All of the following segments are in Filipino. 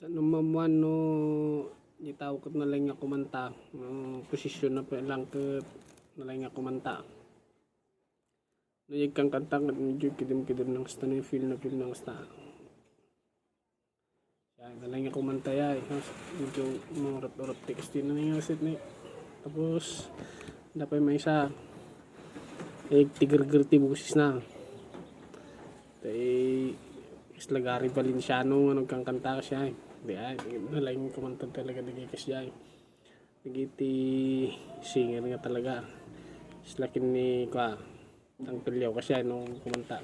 Sa numamuan no gitawag na lang nga kumanta. No, posisyon na pa lang ket na lang nga kumanta. No yag kang kanta nga medyo kidim-kidim ng sta no feel na feel ng sta. Ya, na lang nga kumanta ya. eh. Medyo murot-urot text din na nga sit ni. Tapos dapat may isa eh tiger-ger ti busis na. Tay Islagari Valenciano nga nagkangkanta ka siya eh. Di ay, nalaing kumanta talaga di kas siya eh. Nagiti singer nga talaga. Islakin ni kwa ang pilyaw ka siya nung kumanta.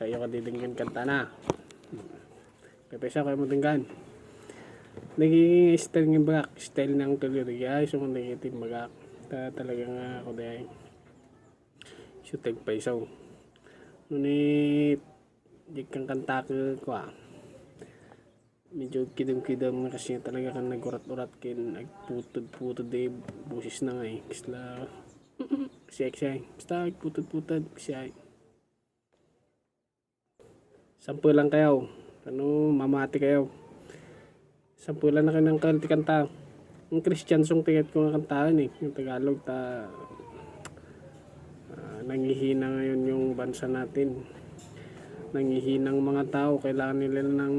Kayo ka didinggan kanta na. Kaya siya kayo mo dinggan. Naging style ng bagak, style ng tuloy di ay so kung nagiti bagak. Ta talaga nga ako di ay. Shootag pa isaw. Ngunit di kang kanta ka kwa medyo kidam-kidam na kasi talaga kan nagurat-urat kin nagputod-putod eh. Busis na nga eh. Kisla siya siya basta putod-putod siya sampu lang kayo. Ano mamati kayo. Sampu lang na kayo ng kanti kanta. Yung Christian song tigat ko nga kantaan eh. Yung Tagalog ta ah, nangihina ngayon yung bansa natin. Nangihinang mga tao. Kailangan nila ng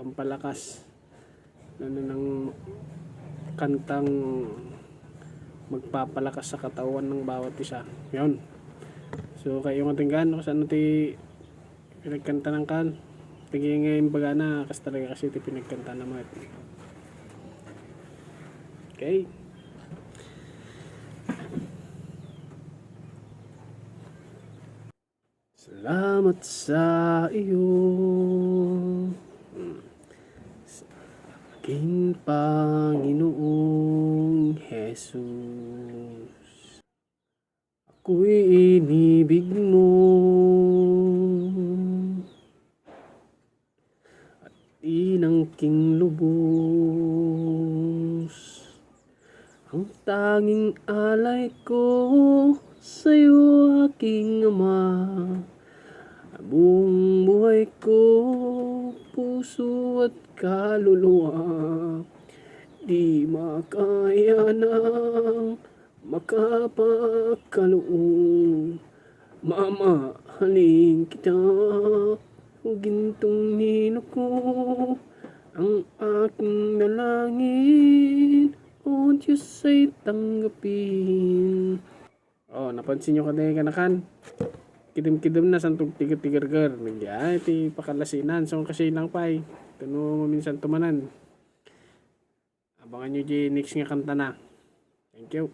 pampalakas. Ano ng kantang magpapalakas sa katawan ng bawat isa. Yun. So kayo nga tinggan kung saan ti pinagkanta ng kan. Tingin nga yung baga na kasi talaga kasi ti pinagkanta naman okay. Salamat sa iyo. Sa aking Panginoong Jesus. Ako'y inibig mo at inangking lubos. Ang tanging alay ko sa'yo aking ama Buong buhay ko, puso at kaluluwa. Di makaya ng makapagkaloob. Mamahalin kita, gintong nino ko Ang aking dalangin, o Diyos ay tanggapin. Oh, napansin nyo kanina kanakan? Kidim-kidim na santog tigar-tigar-gar. Nagyay, ti pakalasinan. So, kasi lang pa eh. Tano minsan tumanan. Abangan nyo di next nga kanta na. Thank you.